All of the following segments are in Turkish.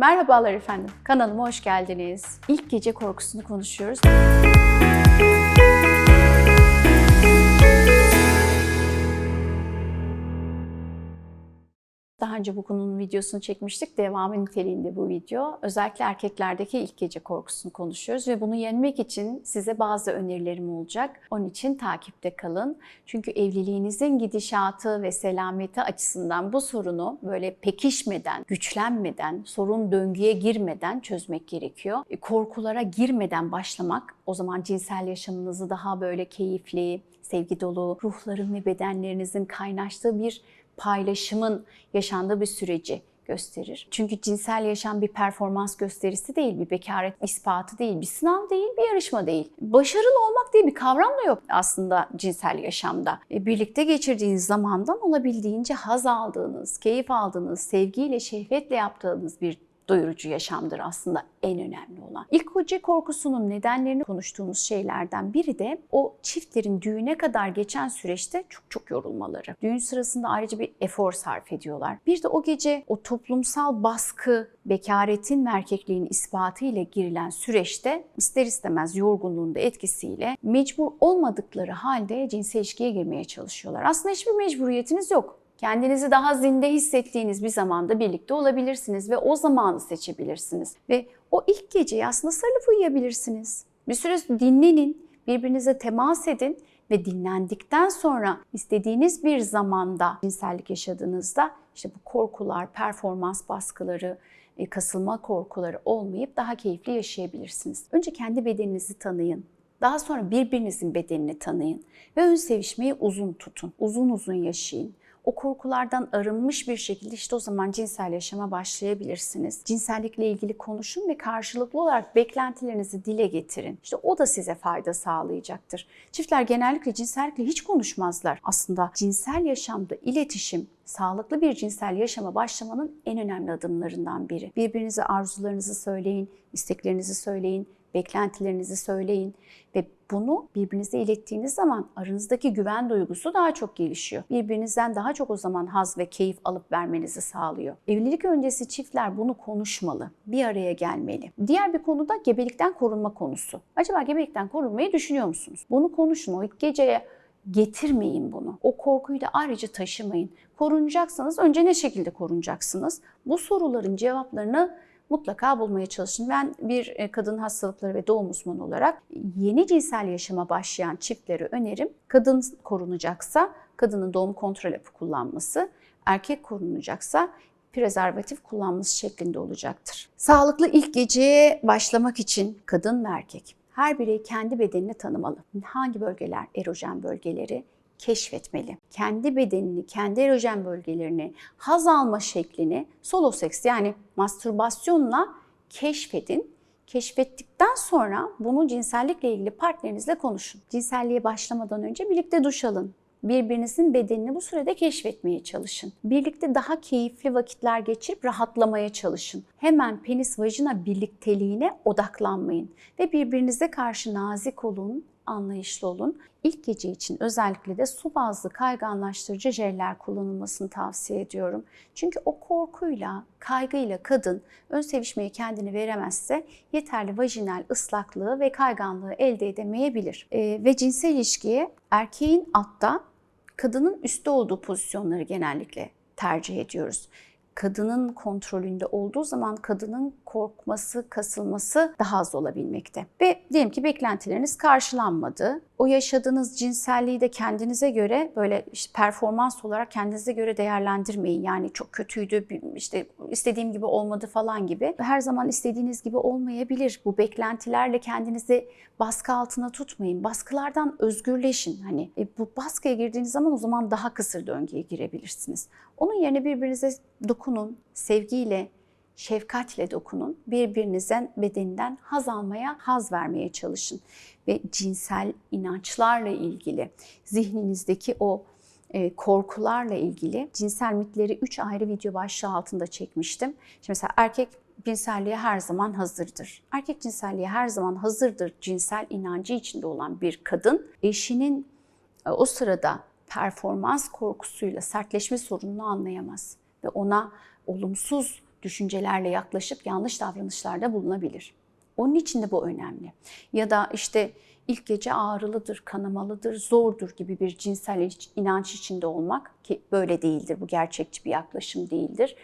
Merhabalar efendim. Kanalıma hoş geldiniz. İlk gece korkusunu konuşuyoruz. Önce bu konunun videosunu çekmiştik. Devamı niteliğinde bu video. Özellikle erkeklerdeki ilk gece korkusunu konuşuyoruz ve bunu yenmek için size bazı önerilerim olacak. Onun için takipte kalın. Çünkü evliliğinizin gidişatı ve selameti açısından bu sorunu böyle pekişmeden, güçlenmeden, sorun döngüye girmeden çözmek gerekiyor. E, Korkulara girmeden başlamak o zaman cinsel yaşamınızı daha böyle keyifli, sevgi dolu, ruhların ve bedenlerinizin kaynaştığı bir paylaşımın yaşandığı bir süreci gösterir. Çünkü cinsel yaşam bir performans gösterisi değil, bir bekaret ispatı değil, bir sınav değil, bir yarışma değil. Başarılı olmak diye bir kavram da yok aslında cinsel yaşamda. E, birlikte geçirdiğiniz zamandan olabildiğince haz aldığınız, keyif aldığınız, sevgiyle, şehvetle yaptığınız bir doyurucu yaşamdır aslında en önemli olan. İlk korkusunun nedenlerini konuştuğumuz şeylerden biri de o çiftlerin düğüne kadar geçen süreçte çok çok yorulmaları. Düğün sırasında ayrıca bir efor sarf ediyorlar. Bir de o gece o toplumsal baskı, bekaretin ve erkekliğin ispatı ile girilen süreçte ister istemez yorgunluğun da etkisiyle mecbur olmadıkları halde cinsel ilişkiye girmeye çalışıyorlar. Aslında hiçbir mecburiyetiniz yok. Kendinizi daha zinde hissettiğiniz bir zamanda birlikte olabilirsiniz ve o zamanı seçebilirsiniz. Ve o ilk geceyi aslında sarılıp uyuyabilirsiniz. Bir süre dinlenin, birbirinize temas edin ve dinlendikten sonra istediğiniz bir zamanda cinsellik yaşadığınızda işte bu korkular, performans baskıları, e, kasılma korkuları olmayıp daha keyifli yaşayabilirsiniz. Önce kendi bedeninizi tanıyın. Daha sonra birbirinizin bedenini tanıyın ve ön sevişmeyi uzun tutun. Uzun uzun yaşayın o korkulardan arınmış bir şekilde işte o zaman cinsel yaşama başlayabilirsiniz. Cinsellikle ilgili konuşun ve karşılıklı olarak beklentilerinizi dile getirin. İşte o da size fayda sağlayacaktır. Çiftler genellikle cinsellikle hiç konuşmazlar. Aslında cinsel yaşamda iletişim sağlıklı bir cinsel yaşama başlamanın en önemli adımlarından biri. Birbirinize arzularınızı söyleyin, isteklerinizi söyleyin, beklentilerinizi söyleyin ve bunu birbirinize ilettiğiniz zaman aranızdaki güven duygusu daha çok gelişiyor. Birbirinizden daha çok o zaman haz ve keyif alıp vermenizi sağlıyor. Evlilik öncesi çiftler bunu konuşmalı, bir araya gelmeli. Diğer bir konu da gebelikten korunma konusu. Acaba gebelikten korunmayı düşünüyor musunuz? Bunu konuşun. O ilk geceye getirmeyin bunu. O korkuyu da ayrıca taşımayın. Korunacaksanız önce ne şekilde korunacaksınız? Bu soruların cevaplarını mutlaka bulmaya çalışın. Ben bir e, kadın hastalıkları ve doğum uzmanı olarak yeni cinsel yaşama başlayan çiftlere önerim. Kadın korunacaksa kadının doğum kontrol hapı kullanması, erkek korunacaksa prezervatif kullanması şeklinde olacaktır. Sağlıklı ilk geceye başlamak için kadın ve erkek her birey kendi bedenini tanımalı. Hangi bölgeler erojen bölgeleri, keşfetmeli. Kendi bedenini, kendi erojen bölgelerini, haz alma şeklini solo seks yani mastürbasyonla keşfedin. Keşfettikten sonra bunu cinsellikle ilgili partnerinizle konuşun. Cinselliğe başlamadan önce birlikte duş alın. Birbirinizin bedenini bu sürede keşfetmeye çalışın. Birlikte daha keyifli vakitler geçirip rahatlamaya çalışın. Hemen penis vajina birlikteliğine odaklanmayın ve birbirinize karşı nazik olun, anlayışlı olun. İlk gece için özellikle de su bazlı kayganlaştırıcı jeller kullanılmasını tavsiye ediyorum. Çünkü o korkuyla, kaygıyla kadın ön sevişmeyi kendini veremezse yeterli vajinal ıslaklığı ve kayganlığı elde edemeyebilir. Ee, ve cinsel ilişkiye erkeğin altta, kadının üstte olduğu pozisyonları genellikle tercih ediyoruz kadının kontrolünde olduğu zaman kadının korkması, kasılması daha az olabilmekte. Ve diyelim ki beklentileriniz karşılanmadı. O yaşadığınız cinselliği de kendinize göre böyle işte performans olarak kendinize göre değerlendirmeyin. Yani çok kötüydü, işte istediğim gibi olmadı falan gibi. Her zaman istediğiniz gibi olmayabilir. Bu beklentilerle kendinizi baskı altına tutmayın. Baskılardan özgürleşin. Hani e, bu baskıya girdiğiniz zaman o zaman daha kısır döngüye girebilirsiniz. Onun yerine birbirinize dokunun, sevgiyle, şefkatle dokunun. Birbirinizden bedeninden haz almaya, haz vermeye çalışın. Ve cinsel inançlarla ilgili, zihninizdeki o e, korkularla ilgili cinsel mitleri 3 ayrı video başlığı altında çekmiştim. Şimdi mesela erkek cinselliğe her zaman hazırdır. Erkek cinselliğe her zaman hazırdır cinsel inancı içinde olan bir kadın eşinin e, o sırada performans korkusuyla sertleşme sorununu anlayamaz ve ona olumsuz düşüncelerle yaklaşıp yanlış davranışlarda bulunabilir. Onun için de bu önemli. Ya da işte ilk gece ağrılıdır, kanamalıdır, zordur gibi bir cinsel inanç içinde olmak ki böyle değildir, bu gerçekçi bir yaklaşım değildir.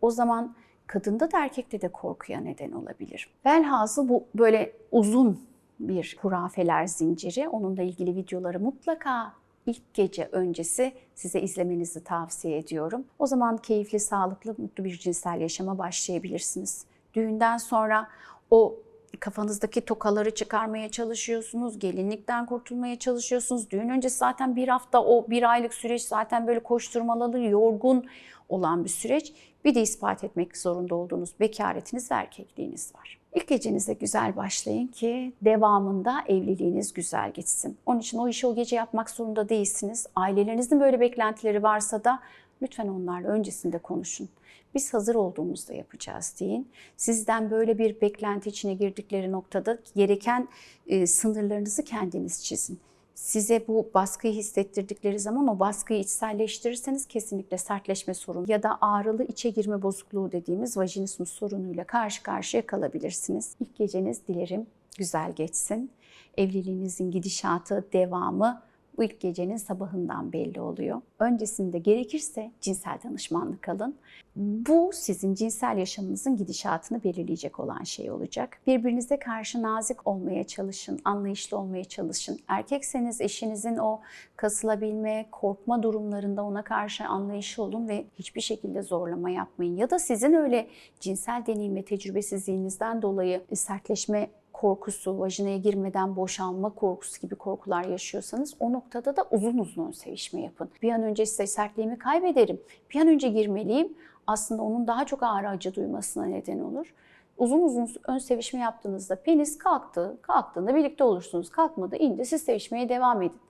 O zaman kadında da erkekte de korkuya neden olabilir. Velhasıl bu böyle uzun bir hurafeler zinciri. Onunla ilgili videoları mutlaka ilk gece öncesi size izlemenizi tavsiye ediyorum. O zaman keyifli, sağlıklı, mutlu bir cinsel yaşama başlayabilirsiniz. Düğünden sonra o kafanızdaki tokaları çıkarmaya çalışıyorsunuz, gelinlikten kurtulmaya çalışıyorsunuz. Düğün öncesi zaten bir hafta o bir aylık süreç zaten böyle koşturmalı, yorgun olan bir süreç. Bir de ispat etmek zorunda olduğunuz bekaretiniz ve erkekliğiniz var. İlk gecenize güzel başlayın ki devamında evliliğiniz güzel gitsin. Onun için o işi o gece yapmak zorunda değilsiniz. Ailelerinizin böyle beklentileri varsa da lütfen onlarla öncesinde konuşun. Biz hazır olduğumuzda yapacağız deyin. Sizden böyle bir beklenti içine girdikleri noktada gereken e, sınırlarınızı kendiniz çizin size bu baskıyı hissettirdikleri zaman o baskıyı içselleştirirseniz kesinlikle sertleşme sorunu ya da ağrılı içe girme bozukluğu dediğimiz vajinismus sorunuyla karşı karşıya kalabilirsiniz. İlk geceniz dilerim güzel geçsin. Evliliğinizin gidişatı, devamı bu ilk gecenin sabahından belli oluyor. Öncesinde gerekirse cinsel danışmanlık alın. Bu sizin cinsel yaşamınızın gidişatını belirleyecek olan şey olacak. Birbirinize karşı nazik olmaya çalışın, anlayışlı olmaya çalışın. Erkekseniz eşinizin o kasılabilme, korkma durumlarında ona karşı anlayışlı olun ve hiçbir şekilde zorlama yapmayın. Ya da sizin öyle cinsel deneyim ve tecrübesizliğinizden dolayı sertleşme korkusu, vajinaya girmeden boşalma korkusu gibi korkular yaşıyorsanız o noktada da uzun uzun ön sevişme yapın. Bir an önce size sertliğimi kaybederim, bir an önce girmeliyim. Aslında onun daha çok ağrı acı duymasına neden olur. Uzun uzun ön sevişme yaptığınızda penis kalktı, kalktığında birlikte olursunuz. Kalkmadı, indi, siz sevişmeye devam edin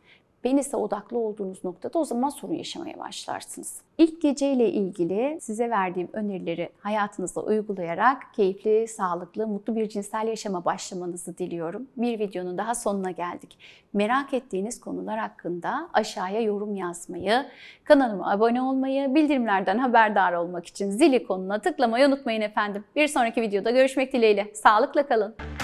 penise odaklı olduğunuz noktada o zaman sorun yaşamaya başlarsınız. İlk geceyle ilgili size verdiğim önerileri hayatınızda uygulayarak keyifli, sağlıklı, mutlu bir cinsel yaşama başlamanızı diliyorum. Bir videonun daha sonuna geldik. Merak ettiğiniz konular hakkında aşağıya yorum yazmayı, kanalıma abone olmayı, bildirimlerden haberdar olmak için zil ikonuna tıklamayı unutmayın efendim. Bir sonraki videoda görüşmek dileğiyle. Sağlıkla kalın.